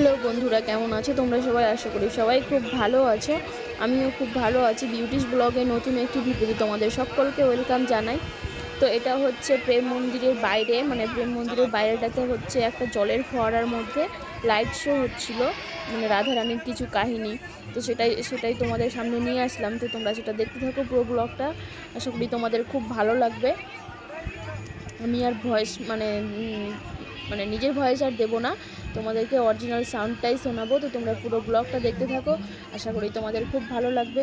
Hello বন্ধুরা, কেমন আছো? তোমরা সবাই আশা করি সবাই খুব ভালো আছো। আমিও খুব ভালো আছি। বিউটিস ব্লগে নতুন একটি ভিডিওতে তোমাদের সকলকে ওয়েলকাম জানাই। তো এটা হচ্ছে প্রেম মন্দিরের বাইরে মানে প্রেম মন্দিরের বাইরেটাতে হচ্ছে একটা জলের ফোয়ারার মধ্যে লাইট শো হচ্ছিল মানে রাধারানীর কিছু কাহিনী। তো সেটাই সেটাই তোমাদের সামনে নিয়ে আসলাম। তো তোমরা সেটা দেখতে থাকো পুরো ব্লগটা আশা করি তোমাদের খুব ভালো লাগবে। আমি আর ভয়েস মানে মানে নিজের ভয়েস আর দেবো না। তোমাদেরকে অরিজিনাল সাউন্ডটাই শোনাবো। তো তোমরা পুরো ব্লগটা দেখতে থাকো। আশা করি তোমাদের খুব ভালো লাগবে।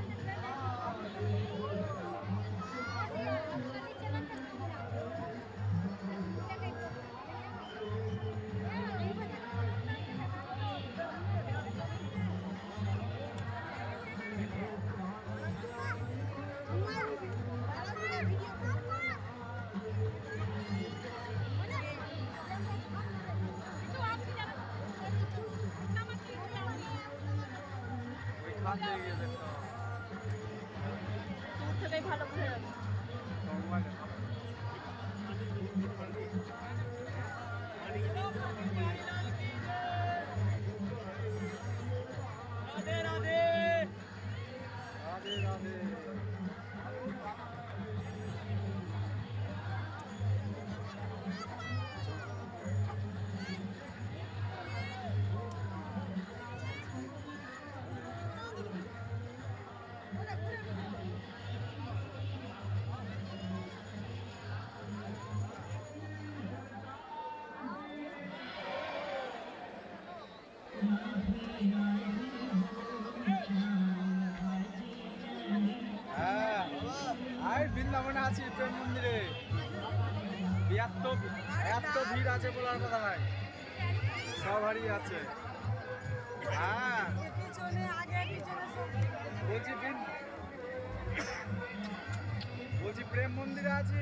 ভালো রাধে রাধে রাধে রাধে হ্যাঁ আর বৃন্দাবনে আছি, প্রেম মন্দিরে। এত এত ভিড় আছে বলার কথা নাই। সবারই আছে হ্যাঁ। বলছি বলছি প্রেম মন্দিরে আছি।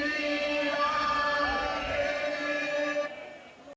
Amen.